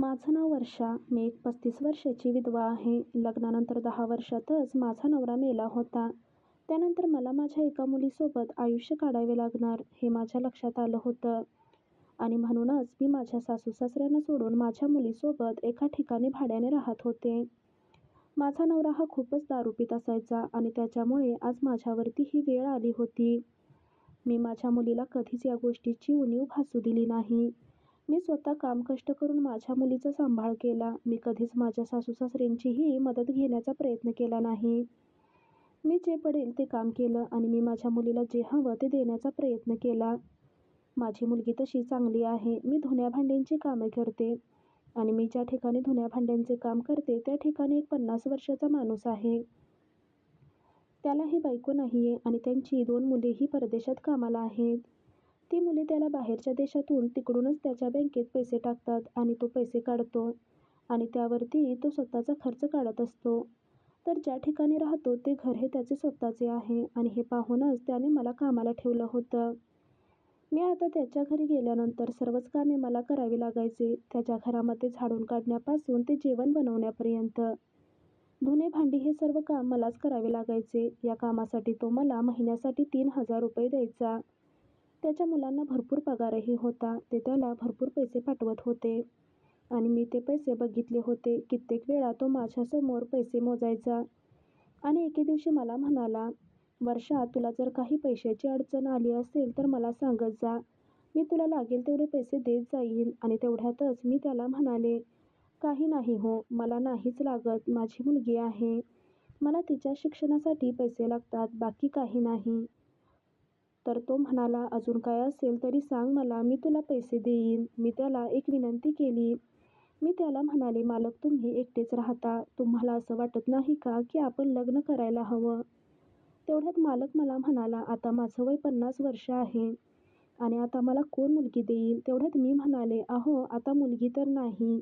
माझं नाव वर्षा. मी एक पस्तीस वर्षाची विधवा आहे. लग्नानंतर दहा वर्षातच माझा नवरा मेला होता. त्यानंतर मला माझ्या एका मुलीसोबत आयुष्य काढावे लागणार हे माझ्या लक्षात आलं होतं. आणि म्हणूनच मी माझ्या सासू सासऱ्यांना सोडून माझ्या मुलीसोबत एका ठिकाणी भाड्याने राहत होते. माझा नवरा हा खूपच दारूपीत असायचा आणि त्याच्यामुळे आज माझ्यावरती ही वेळ आली होती. मी माझ्या मुलीला कधीच या गोष्टीची उणीव भासू दिली नाही. मी स्वतः काम कष्ट करून माझ्या मुलीचा सांभाळ केला. मी कधीच माझ्या सासू सासरींचीही मदत घेण्याचा प्रयत्न केला नाही. मी जे पडेल ते काम केलं आणि मी माझ्या मुलीला जे हवं ते देण्याचा प्रयत्न केला. माझी मुलगी तशी चांगली आहे. मी धुण्या भांड्यांची कामे करते आणि मी ज्या ठिकाणी धुण्या भांड्यांचे काम करते त्या ठिकाणी एक पन्नास वर्षाचा माणूस आहे. त्यालाही बायको नाही आहे आणि त्यांची दोन मुलेही परदेशात कामाला आहेत. ती मुले त्याला बाहेरच्या देशातून तिकडूनच त्याच्या बँकेत पैसे टाकतात आणि तो पैसे काढतो. आणि त्यावरती तो स्वतःचा खर्च काढत असतो. तर ज्या ठिकाणी राहतो ते घर हे त्याचे स्वतःचे आहे आणि हे पाहूनच त्याने मला कामाला ठेवलं होतं. मी आता त्याच्या घरी गेल्यानंतर सर्वच कामे मला करावी लागायचे. त्याच्या घरामध्ये झाडून काढण्यापासून ते जेवण बनवण्यापर्यंत. धुणे भांडी हे सर्व काम मलाच करावे लागायचे. या कामासाठी तो मला महिन्यासाठी तीन हजार रुपये द्यायचा. त्याच्या मुलांना भरपूर पगारही होता. ते त्याला भरपूर पैसे पाठवत होते. आणि मी ते पैसे बघितले होते. कित्येक वेळा तो माझ्यासमोर पैसे मोजायचा. आणि एके दिवशी मला म्हणाला वर्षा तुला जर काही पैशाची अडचण आली असेल तर मला सांगत जा. मी तुला लागेल तेवढे पैसे देत जाईन आणि तेवढ्यातच मी त्याला म्हणाले काही नाही हो मला नाहीच लागत. माझी मुलगी आहे. मला तिच्या शिक्षणासाठी पैसे लागतात. बाकी काही नाही. तर तो म्हणाला अजून काय असेल तरी सांग मला मी तुला पैसे देईन. मी त्याला एक विनंती केली. मी त्याला म्हणाले मालक तुम्ही एकटेच राहता. तुम्हाला असं वाटत नाही का की आपण लग्न करायला हवं? तेवढ्यात मालक मला म्हणाला आता माझं वय पन्नास वर्ष आहे आणि आता मला कोण मुलगी देईल तेवढ्यात मी म्हणाले अहो आता मुलगी तर नाही.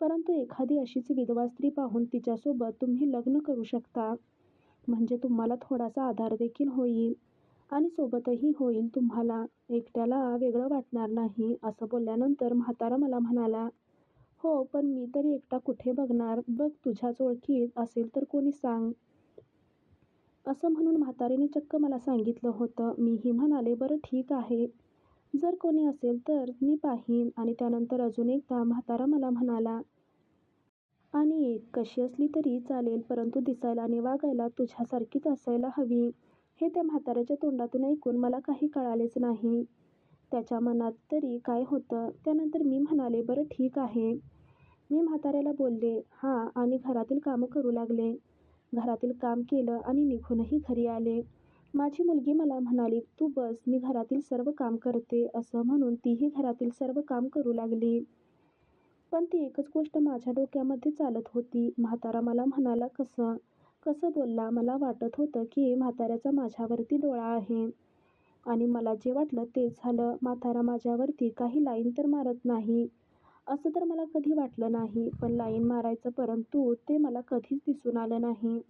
परंतु एखादी अशीच विधवा स्त्री पाहून तिच्यासोबत तुम्ही लग्न करू शकता. म्हणजे तुम्हाला थोडासा आधार देखील होईल. आणि सोबतही होईल तुम्हाला. एकट्याला वेगळं वाटणार नाही असं बोलल्यानंतर म्हातारा मला म्हणाला हो पण मी तरी एकटा कुठे बघणार? बघ तुझ्याच ओळखीत असेल तर कोणी सांग. असं म्हणून म्हातारीने चक्क मला सांगितलं होतं. मीही म्हणाले बरं ठीक आहे. जर कोणी असेल तर मी पाहीन. आणि त्यानंतर अजून एकदा म्हातारा मला म्हणाला आणि एक कशी असली तरी चालेल परंतु दिसायला आणि वागायला तुझ्यासारखीच असायला हवी. हे त्या म्हाताऱ्याच्या तोंडातून ऐकून मला काही कळालेच नाही. त्याच्या मनात तरी काय होतं त्यानंतर मी म्हणाले बरं ठीक आहे. मी म्हाताऱ्याला बोलले हां आणि घरातील कामं करू लागले. घरातील काम केलं आणि निघूनही घरी आले. माझी मुलगी मला म्हणाली तू बस मी घरातील सर्व काम करते असं म्हणून तीही घरातील सर्व काम करू लागली. पण ती एकच गोष्ट माझ्या डोक्यामध्ये चालत होती. म्हातारा मला म्हणाला कसं? कसं बोलला? मला वाटत होतं की म्हाताऱ्याचा माझ्यावरती डोळा आहे. आणि मला जे वाटलं तेच झालं. म्हातारा माझ्यावरती काही लाईन तर मारत नाही. असं तर मला कधी वाटलं नाही. पण लाईन मारायचं परंतु ते मला कधीच दिसून आलं नाही.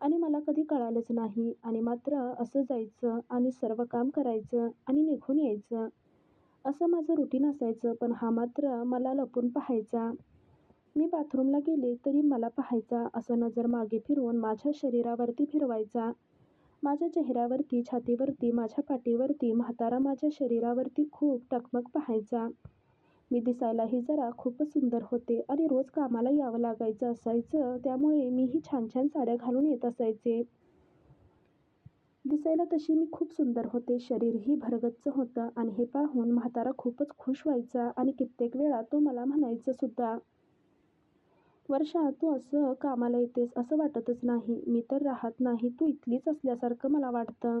आणि मला कधी कळालंच नाही. आणि मात्र असं जायचं आणि सर्व काम करायचं आणि निघून यायचं. असं माझं रुटीन असायचं. पण हा मात्र मला लपून पाहायचा. मी बाथरूमला गेले तरी मला पाहायचा असं नजर मागे फिरवून माझ्या शरीरावरती फिरवायचा. माझ्या चेहऱ्यावरती छातीवरती माझ्या पाठीवरती म्हातारा माझ्या शरीरावरती खूप टकमक पाहायचा. मी दिसायलाही जरा खूपच सुंदर होते आणि रोज कामाला यावं लागायचं असायचं त्यामुळे मीही छान छान साड्या घालून येत असायचे. दिसायला तशी मी खूप सुंदर होते शरीरही भरगच्च होतं आणि हे पाहून म्हातारा खूपच खुश व्हायचा आणि कित्येक वेळा तो मला म्हणायचं सुद्धा वर्षा तू असं कामाला येतेस असं वाटतच नाही. मी तर राहत नाही तू इथलीच असल्यासारखं मला वाटतं.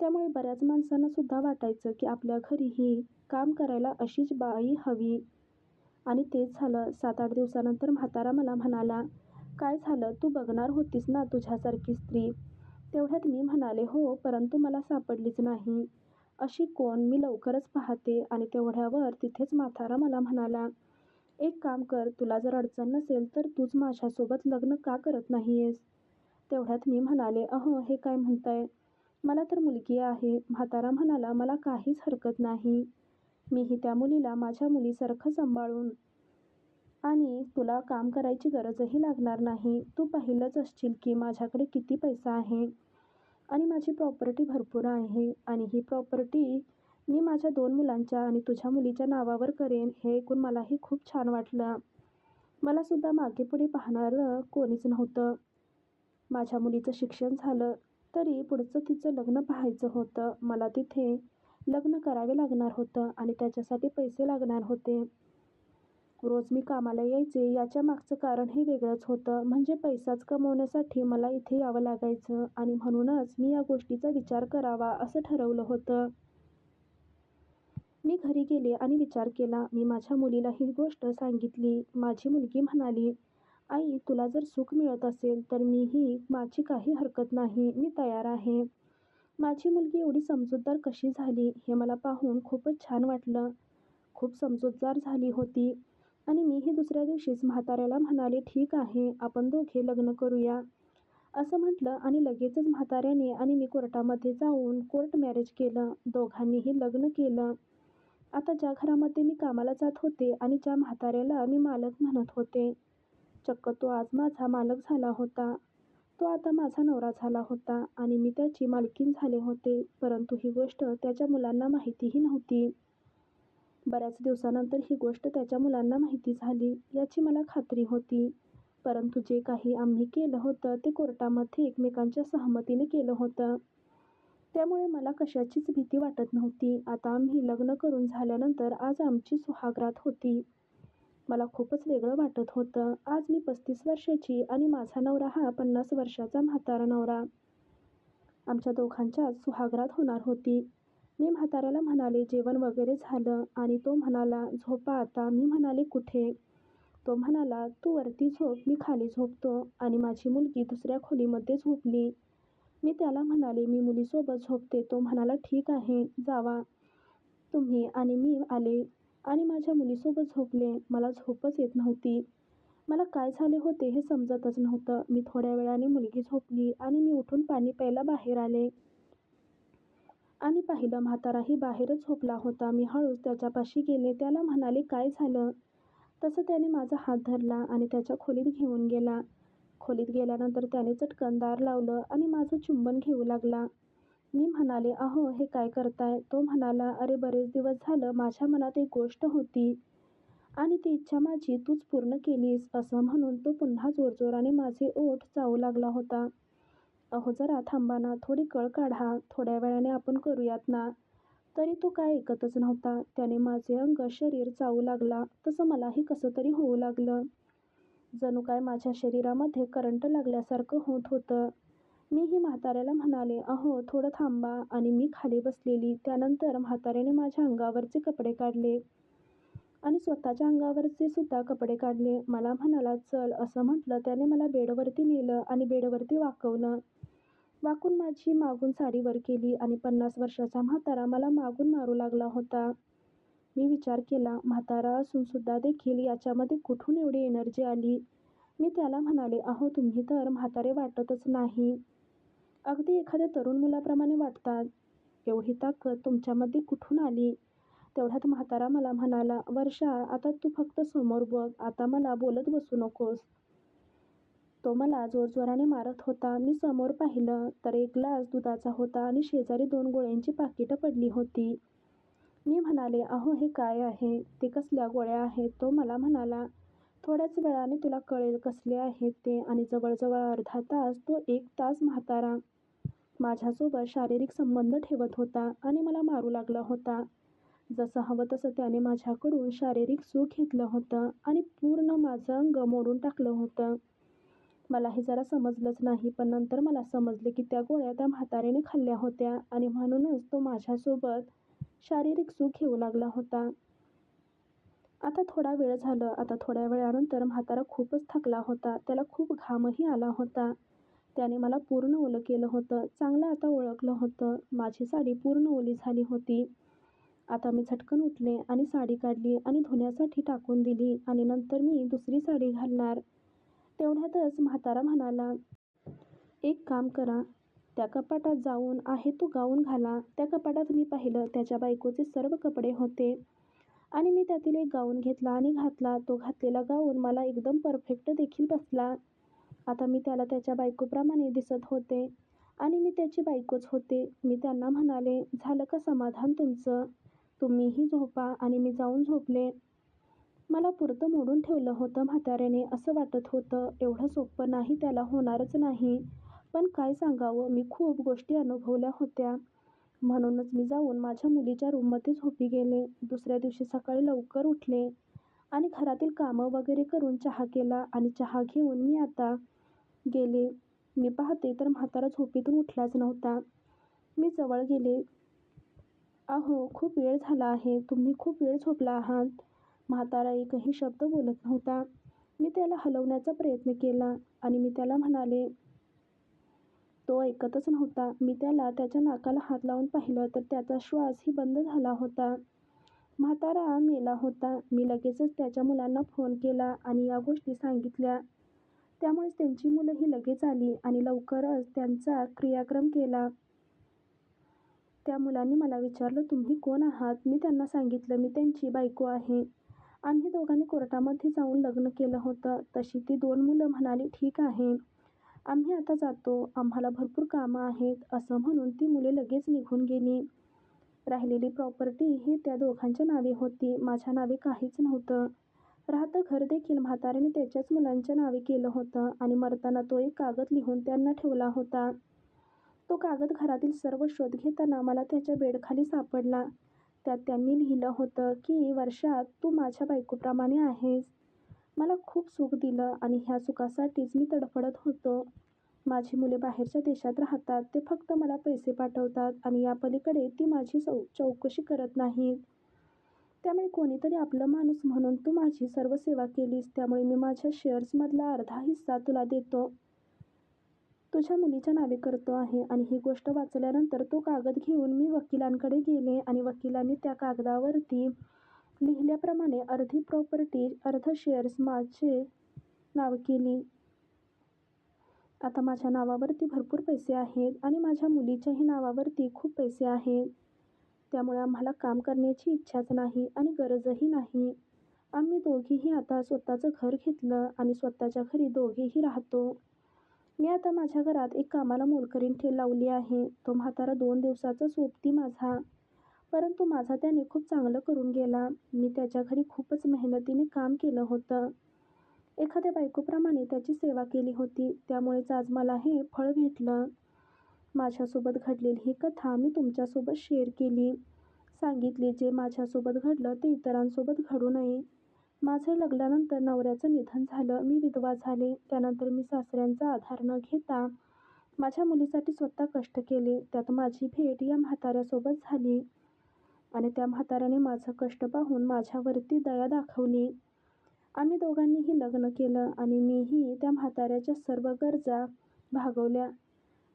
त्यामुळे बऱ्याच माणसांना सुद्धा वाटायचं की आपल्या घरीही काम करायला अशीच बाई हवी. आणि तेच झालं. सात आठ दिवसानंतर म्हातारा मला म्हणाला काय झालं? तू बघणार होतीस ना तुझ्यासारखी स्त्री. तेवढ्यात मी म्हणाले हो परंतु मला सापडलीच नाही. अशी कोण? मी लवकरच पाहते. आणि तेवढ्यावर तिथेच म्हातारा मला म्हणाला एक काम कर तुला जर अडचण नसेल तर तूच माझ्यासोबत लग्न का करत नाही आहेस तेवढ्यात मी म्हणाले अहो हे काय म्हणताय? मला तर मुलगी आहे. म्हातारा म्हणाला मला काहीच हरकत नाही. मीही त्या मुलीला माझ्या मुलीसारखं सांभाळून आणि तुला काम करायची गरजही लागणार नाही. तू पाहिलंच असशील की माझ्याकडे किती पैसा आहे आणि माझी प्रॉपर्टी भरपूर आहे आणि ही प्रॉपर्टी मी माझ्या दोन मुलांच्या आणि तुझ्या मुलीच्या नावावर करेन. हे ऐकून मलाही खूप छान वाटलं. मलासुद्धा मागेपुढे पाहणारं कोणीच नव्हतं. माझ्या मुलीचं शिक्षण झालं तरी पुढचं तिचं लग्न पाहायचं होतं. मला तिथे लग्न करावे लागणार होतं आणि त्याच्यासाठी पैसे लागणार होते. रोज मी कामाला यायचे याच्या मागचं कारण हे वेगळंच होतं. म्हणजे पैसाच कमवण्यासाठी मला इथे यावं लागायचं आणि म्हणूनच मी या गोष्टीचा विचार करावा असं ठरवलं होतं. मी घरी गेले आणि विचार केला. मी माझ्या मुलीला ही गोष्ट सांगितली. माझी मुलगी म्हणाली, आई तुला जर सुख मिळत असेल तर मीही माझी काही हरकत नाही. मी तयार आहे. माझी मुलगी एवढी समजूतदार कशी झाली हे मला पाहून खूपच छान वाटलं. खूप समजूतदार झाली होती आणि मीही दुसऱ्या दिवशीच म्हाताऱ्याला म्हणाले ठीक आहे आपण दोघे लग्न करूया असं म्हटलं आणि लगेचच म्हाताऱ्याने आणि मी कोर्टामध्ये जाऊन कोर्ट मॅरेज केलं. दोघांनीही लग्न केलं. आता ज्या घरामध्ये मी कामाला जात होते आणि ज्या म्हाताऱ्याला मी मालक म्हणत होते, चक्क तो आज माझा मालक झाला होता. तो आता माझा नवरा झाला होता आणि मी त्याची मालकीण झाले होते. परंतु ही गोष्ट त्याच्या मुलांना माहितीही नव्हती. बऱ्याच दिवसानंतर ही गोष्ट त्याच्या मुलांना माहिती झाली याची मला खात्री होती. परंतु जे काही आम्ही केलं होतं ते कोर्टामध्ये एकमेकांच्या सहमतीने केलं होतं. त्यामुळे मला कशाचीच भीती वाटत नव्हती. आता आम्ही लग्न करून झाल्यानंतर आज आमची सुहागरात होती. मला खूपच वेगळं वाटत होतं. आज मी पस्तीस वर्षाची आणि माझा नवरा हा पन्नास वर्षाचा म्हातारा नवरा. आमच्या दोघांच्याच सुहागरात होणार होती. मी म्हाताऱ्याला म्हणाले जेवण वगैरे झालं आणि तो म्हणाला झोपा आता. मी म्हणाले कुठे? तो म्हणाला तू वरती झोप मी खाली झोपतो आणि माझी मुलगी दुसऱ्या खोलीमध्ये झोपली. मी त्याला म्हणाले मी मुलीसोबत झोपते. तो म्हणाला ठीक आहे जावा तुम्ही आणि मी आले आणि माझ्या मुलीसोबत झोपले. मला झोपच येत नव्हती. मला काय झाले होते हे समजतच नव्हतं. मी थोड्या वेळाने मुलगी झोपली आणि मी उठून पाणी प्यायला बाहेर आले. आणि पाहिलं म्हाताराही बाहेरच झोपला होता. मी हळूच त्याच्यापाशी गेले. त्याला म्हणाले काय झालं? तसं त्याने माझा हात धरला आणि त्याच्या खोलीत घेऊन गेला. खोलीत गेल्यानंतर त्याने चटकन दार लावलं आणि माझं चुंबन घेऊ लागला. मी म्हणाले अहो हे काय करताय? तो म्हणाला अरे बरेच दिवस झालं माझ्या मनात एक गोष्ट होती आणि ती इच्छा माझी तूच पूर्ण केलीस. असं म्हणून तो पुन्हा जोरजोराने माझे ओठ चावू लागला होता. अहो जरा थांबा ना. थोडी कळ काढा. थोड्या वेळाने आपण करूयात ना. तरी तो काय ऐकतच नव्हता. त्याने माझे अंग शरीर चावू लागला. तसं मलाही कसं तरी होऊ लागलं. जणू काय माझ्या शरीरामध्ये करंट लागल्यासारखं होत होतं. मीही म्हाताऱ्याला म्हणाले अहो थोडं थांबा आणि मी खाली बसलेली. त्यानंतर म्हाताऱ्याने माझ्या अंगावरचे कपडे काढले आणि स्वतःच्या अंगावरचे सुद्धा कपडे काढले. मला म्हणाला चल असं म्हटलं त्याने मला बेडवरती नेलं आणि बेडवरती वाकवलं. वाकून माझी मागून साडीवर केली आणि पन्नास वर्षाचा म्हातारा मला मागून मारू लागला होता. मी विचार केला म्हातारा असून सुद्धा देखील याच्यामध्ये कुठून एवढी एनर्जी आली? मी त्याला म्हणाले अहो तुम्ही तर म्हातारे वाटतच नाही. अगदी एखाद्या तरुण मुलाप्रमाणे वाटतात. एवढी ताकद तुमच्यामध्ये कुठून आली? तेवढ्यात म्हातारा मला म्हणाला वर्षा आता तू फक्त समोर बघ. आता मला बोलत बसू नकोस. तो मला जोरजोराने मारत होता. मी समोर पाहिलं तर एक ग्लास दुधाचा होता आणि शेजारी दोन गोळ्यांची पाकिटं पडली होती. मी म्हणाले अहो हे काय आहे? ते कसल्या गोळ्या आहेत? तो मला म्हणाला थोड्याच वेळाने तुला कळेल कसले आहेत ते आणि जवळजवळ अर्धा तास तो एक तास म्हातारा माझ्यासोबत शारीरिक संबंध ठेवत होता आणि मला मारू लागला होता. जसं हवं तसं त्याने माझ्याकडून शारीरिक सुख घेतलं होतं आणि पूर्ण माझं अंग मोडून टाकलं होतं. मला हे जरा समजलंच नाही पण नंतर मला समजले की त्या गोळ्या त्या म्हाताऱ्याने खाल्ल्या होत्या आणि म्हणूनच तो माझ्यासोबत शारीरिक सुख येऊ लागला होता. आता थोडा वेळ झालं. आता थोड्या वेळानंतर म्हातारा खूपच थकला होता. त्याला खूप घामही आला होता. त्याने मला पूर्ण ओलं केलं होतं. चांगलं आता ओळखलं होतं. माझी साडी पूर्ण ओली झाली होती. आता मी झटकन उठले आणि साडी काढली आणि धुण्यासाठी टाकून दिली आणि नंतर मी दुसरी साडी घालणार. तेवढ्यातच म्हातारा म्हणाला एक काम करा. त्या कपाटात जाऊन आहे तो गाऊन घाला. त्या कपाटात मी पाहिलं त्याच्या बायकोचे सर्व कपडे होते आणि मी त्यातील एक गाऊन घेतला आणि घातला. तो घातलेला गाऊन मला एकदम परफेक्ट देखील बसला. आता मी त्याला त्याच्या बायकोप्रमाणे दिसत होते आणि मी त्याची बायकोच होते. मी त्यांना म्हणाले, "झालं का समाधान तुमचं? तुम्हीही झोपा" आणि मी जाऊन झोपले. मला पुरतं मोडून ठेवलं होतं म्हाताऱ्याने असं वाटत होतं. एवढं सोपं नाही त्याला होणारच नाही. पण काय सांगावं, मी खूप गोष्टी अनुभवल्या होत्या. म्हणूनच मी जाऊन माझ्या मुलीच्या रूममध्ये झोपी गेले. दुसऱ्या दिवशी सकाळी लवकर उठले आणि घरातील कामं वगैरे करून चहा केला आणि चहा घेऊन मी आता गेले. मी पाहते तर म्हातारा झोपेतून उठलाच नव्हता. मी जवळ गेले. "अहो, खूप वेळ झाला आहे. तुम्ही खूप वेळ झोपला आहात." म्हातारा एकही शब्द बोलत नव्हता. मी त्याला हलवण्याचा प्रयत्न केला आणि मी त्याला म्हणाले. तो ऐकतच नव्हता. मी त्याला त्याच्या नाकाला हात लावून पाहिलं तर त्याचा श्वासही बंद झाला होता. म्हातारा मेला होता. मी लगेचच त्याच्या मुलांना फोन केला आणि या गोष्टी सांगितल्या. त्यामुळेच त्यांची मुलंही लगेच आली आणि लवकरच त्यांचा क्रियाक्रम केला. त्या मुलांनी मला विचारलं, "तुम्ही कोण आहात?" मी त्यांना सांगितलं, "मी त्यांची बायको आहे. आम्ही दोघांनी कोर्टामध्ये जाऊन लग्न केलं होतं." तशी ती दोन मुलं म्हणाली, "ठीक आहे. आम्ही आता जातो. आम्हाला भरपूर कामं आहेत." असं म्हणून ती मुले लगेच निघून गेली. राहिलेली प्रॉपर्टी ही त्या दोघांच्या नावे होती. माझ्या नावे काहीच नव्हतं. राहतं घर देखील म्हाताऱ्याने त्याच्याच मुलांच्या नावे केलं होतं आणि मरताना तो एक कागद लिहून त्यांना ठेवला होता. तो कागद घरातील सर्व शोध घेताना मला त्याच्या बेडखाली सापडला. त्यात त्यांनी लिहिलं होतं की, वर्षात तू माझ्या बायकोप्रमाणे आहेस." मला खूप सुख दिलं आणि ह्या सुखासाठीच मी तडफडत होतो. माझी मुले बाहेरच्या देशात राहतात. ते फक्त मला पैसे पाठवतात आणि या पलीकडे ती माझी चौ चौकशी करत नाहीत. त्यामुळे कोणीतरी आपलं माणूस म्हणून तू माझी सर्व सेवा केलीस. त्यामुळे मी माझ्या शेअर्समधला अर्धा हिस्सा तुला देतो. तुझ्या मुलीच्या नावे करतो आहे. आणि ही गोष्ट वाचल्यानंतर तो कागद घेऊन मी वकिलांकडे गेले आणि वकिलांनी त्या कागदावरती लिहिल्याप्रमाणे अर्धी प्रॉपर्टी, अर्ध शेअर्स माझे नाव केली. आता माझ्या नावावरती भरपूर पैसे आहेत आणि माझ्या मुलीच्याही नावावरती खूप पैसे आहेत. त्यामुळे आम्हाला काम करण्याची इच्छाच नाही आणि गरजही नाही. आम्ही दोघीही आता स्वतःचं घर घेतलं आणि स्वतःच्या घरी दोघेही राहतो. मी आता माझ्या घरात एक कामाला मोलकरीण लावली आहे. तो म्हातारा दोन दिवसाचा सोबती माझा. परंतु माझा त्याने खूप चांगलं करून गेला. मी त्याच्या घरी खूपच मेहनतीने काम केलं होतं. एखाद्या बायकोप्रमाणे त्याची सेवा केली होती. त्यामुळेच आज मला हे फळ भेटलं. माझ्यासोबत घडलेली ही कथा मी तुमच्यासोबत शेअर केली. सांगितली जे माझ्यासोबत घडलं ते इतरांसोबत घडू नये. माझं लग्नानंतर नवऱ्याचं निधन झालं. मी विधवा झाले. त्यानंतर मी सासऱ्यांचा आधार न घेता माझ्या मुलीसाठी स्वतः कष्ट केले. त्यात माझी भेट या म्हाताऱ्यासोबत झाली आणि त्या म्हाताऱ्याने माझं कष्ट पाहून माझ्यावरती दया दाखवली. आम्ही दोघांनीही लग्न केलं आणि मीही त्या म्हाताऱ्याच्या सर्व गरजा भागवल्या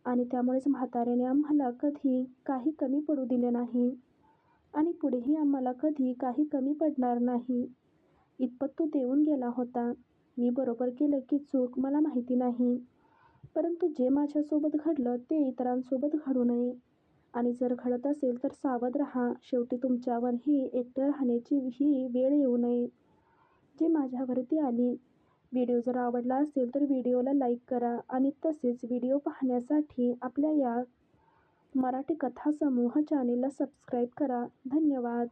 आणि त्यामुळेच म्हाताऱ्याने आम्हाला कधी काही कमी पडू दिलं नाही आणि पुढेही आम्हाला कधी काही कमी पडणार नाही, इतपत तो देऊन गेला होता. मी बरोबर केलं की चूक मला माहिती नाही. परंतु जे माझ्यासोबत घडलं ते इतरांसोबत घडू नये आणि जर घडत असेल तर सावध राहा. शेवटी तुमच्यावरही एकटं राहण्याची ही वेळ येऊ नये, जी माझ्यावरती आली. व्हिडिओ जर आवडला असेल तर व्हिडिओला लाईक करा आणि तसेच व्हिडिओ पाहण्यासाठी आपल्या या मराठी कथा समूह चॅनेलला सबस्क्राईब करा. धन्यवाद.